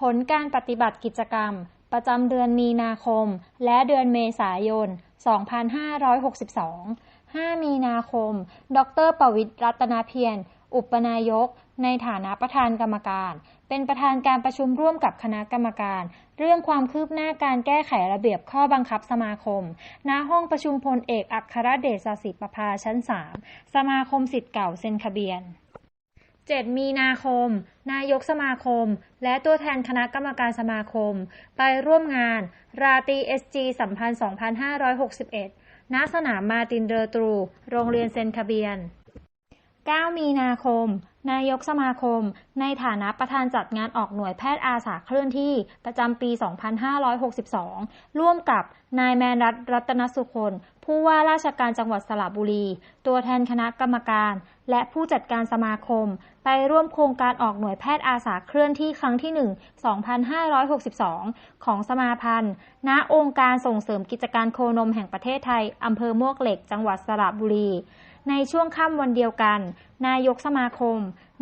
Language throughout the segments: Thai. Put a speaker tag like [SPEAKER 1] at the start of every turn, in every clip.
[SPEAKER 1] ผลการปฏิบัติกิจกรรม ประจำเดือนมีนาคม และเดือนเมษายน 2562 5 มีนาคม ดร ประวิตรรัตนเพียร อุปนายก ในฐานะประธานกรรมการ เป็นประธานการประชุมร่วมกับคณะกรรมการ เรื่องความคืบหน้าการแก้ไขระเบียบข้อบังคับสมาคม ณ ห้องประชุมพลเอกอัครเดชสศิประภาชั้น 3 สมาคมสิทธิ์เก่าเซ็นทะเบียน 7 มีนาคม นายกสมาคม และตัวแทนคณะกรรมการสมาคม ไปร่วมงาน ราตรี SG สัมพันธ์ 2561 ณ สนามมาตินเดอร์ตรู โรงเรียนเซนคาเบียน 9 มีนาคม นายกสมาคม ในฐานะประธานจัดงานออกหน่วยแพทย์อาสาเคลื่อนที่ประจำปี 2562 ร่วมกับนายแมนรัตน์รัตนสุคนผู้ว่าราชการจังหวัดสระบุรี ตัวแทนคณะกรรมการ และผู้จัดการสมาคม ไปร่วมโครงการออกหน่วยแพทย์อาสาเคลื่อนที่ครั้งที่ 1 2562 ของสมาพันธ์ ณ องค์การส่งเสริมกิจการโคนมแห่งประเทศไทย อำเภอมวกเหล็ก จังหวัดสระบุรี ในช่วงค่ำวันเดียวกัน นายกสมาคม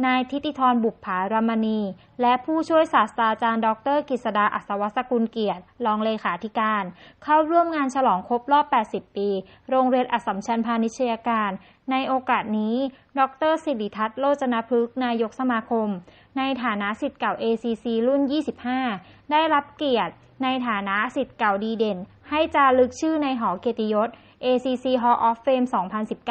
[SPEAKER 1] นายทิติธรบุปผารามณี และผู้ช่วยศาสตราจารย์ดรกฤษดาอัศวสกุลเกียรติรองเลขาธิการ เข้าร่วมงานฉลองครบรอบ 80 ปี โรงเรียนอัสสัมชัญพาณิชยการ ในโอกาสนี้ ดรสิริทัศน์โลจนพฤกษ์นายกสมาคม ในฐานะสิทธิ์เก่า ACC รุ่น 25 ได้รับเกียรติ ในฐานะสิทธิ์เก่าดีเด่น ให้จารึกชื่อในหอเกียรติยศ ACC Hall of Fame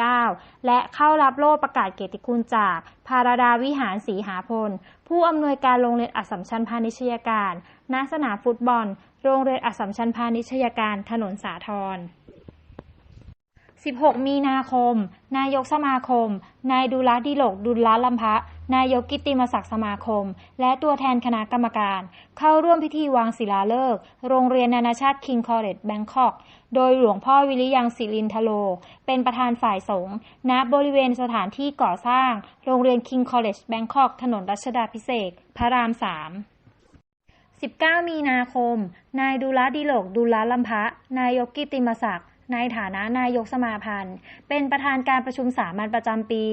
[SPEAKER 1] 2019 และเข้ารับโล่ประกาศเกียรติคุณจากภารดาวิหารศรีหาพล ผู้อำนวยการโรงเรียนอัสสัมชัญพาณิชยการ ณ สนามฟุตบอล โรงเรียนอัสสัมชัญพาณิชยการถนนสาทร16 มีนาคม นายกสมาคม นายดุลดิโลกดุลละลัมพะ นายกกิติมศักดิ์สมาคม และตัวแทนคณะกรรมการ เข้าร่วมพิธีวางศิลาฤกษ์โรงเรียนนานาชาติคิงคอร์เลจแบงคอก โดยหลวงพ่อวิริยังศิรินทโล เป็นประธานฝ่ายสงฆ์ณบริเวณสถานที่ก่อสร้าง โรงเรียนคิงคอร์เลจแบงคอกถนนรัชดาพิเศษกพระราม3 19 มีนาคม นายดุลดิโลกดุลละลัมพะ นายกกิตติมศักดิ์ ในฐานะนายกสมาพันธ์ เป็นประธานการประชุมสามัญประจำปี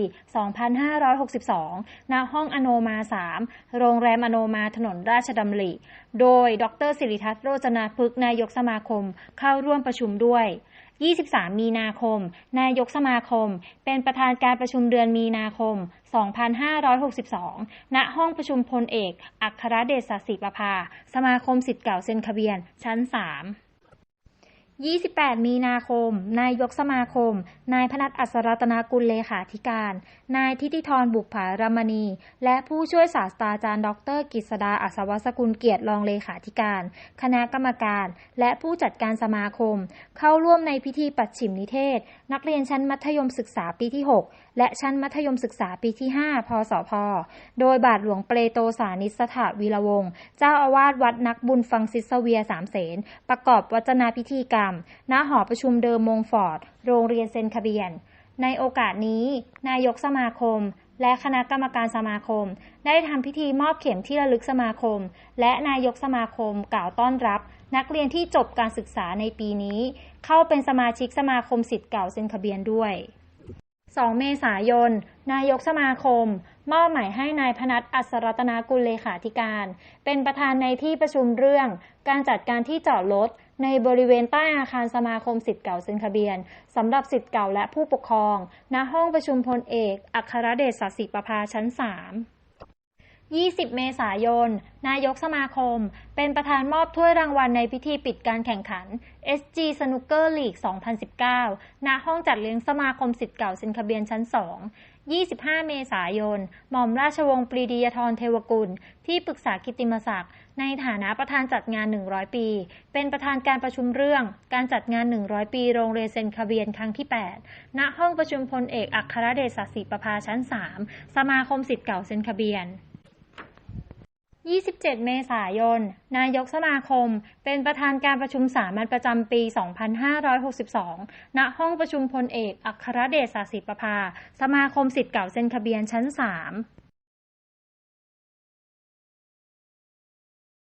[SPEAKER 1] 2562 ณ ห้องอโนมา 3 โรงแรมอโนมาถนนราชดำริ โดย ดรสิริทัศน์โรจนาพฤกนายกสมาคมเข้าร่วมประชุมด้วย 23 มีนาคม นายกสมาคม เป็นประธานการประชุมเดือนมีนาคม 2562 ณ ห้องประชุมพลเอก อัครเดชศิประภา สมาคมสิทธิ์เก่าเซนทะเบียน ชั้น 3 28 มีนาคม นายกสมาคม นายพนัทอัศรัตนากุลเลขาธิการ นายทิติธรบุปผารมณี และผู้ช่วยศาสตราจารย์ ดรกฤษดาอัศวสกุลเกียรติรองเลขาธิการ คณะกรรมการ และผู้จัดการสมาคม เข้าร่วมในพิธีปัดฉิมนิเทศ นักเรียนชั้นมัธยมศึกษาปีที่ 6 และชั้นมัธยมศึกษาปีที่ 5 พศพ โดยบาทหลวงเปโตสานิสถาวีระวงศ์เจ้าอาวาสวัดนักบุญฟังซิสเวียสามเสนประกอบวัจนาพิธีกรรมณหอประชุมเดิมมงฟอร์ด โรงเรียนเซนคาเบียน ในโอกาสนี้ นายกสมาคม และคณะกรรมการสมาคม ได้ทำพิธีมอบเข็มที่ระลึกสมาคม และนายกสมาคมกล่าวต้อนรับ นักเรียนที่จบการศึกษาในปีนี้ เข้าเป็นสมาชิกสมาคมสิทธิ์เก่าเซนคาเบียนด้วย2 เมษายน นายกสมาคม มอบหมายให้นายพนัทอัศรัตนากุลเลขาธิการ เป็นประธานในที่ประชุมเรื่อง การจัดการที่จอดรถ ในบริเวณใต้อาคารสมาคมสิทธิ์เก่าเซ็นทะเบียนสำหรับสิทธิ์เก่าและผู้ปกครอง ณ ห้องประชุมพลเอก อัครเดชสศิประภาชั้น 3 20 เมษายน นายกสมาคม เป็นประธานมอบถ้วยรางวัลในพิธีปิดการแข่งขัน SG Snooker League 2019 ณ ห้องจัดเลี้ยงสมาคมสิทธิ์เก่าเซ็นทะเบียนชั้น 2 25 เมษายน หม่อมราชวงศ์ปรีดียธรเทวกุล ที่ปรึกษากิติมศักดิ์ในฐานะประธานจัดงาน 100 ปี เป็นประธานการประชุมเรื่อง การจัดงาน 100 ปีโรงเรียนเซนคาเบียนครั้งที่ 8 ณ ห้องประชุมพลเอกอัครเดชศศิประภาชั้น 3 สมาคมสิทธิ์เก่าเซนคาเบียน 27 เมษายน นายกสมาคม เป็นประธานการประชุมสามัญประจำปี 2562 ณ ห้องประชุมพลเอก อัครเดชสศิประภา สมาคมสิทธิ์เก่าเซ็นทะเบียนชั้น 3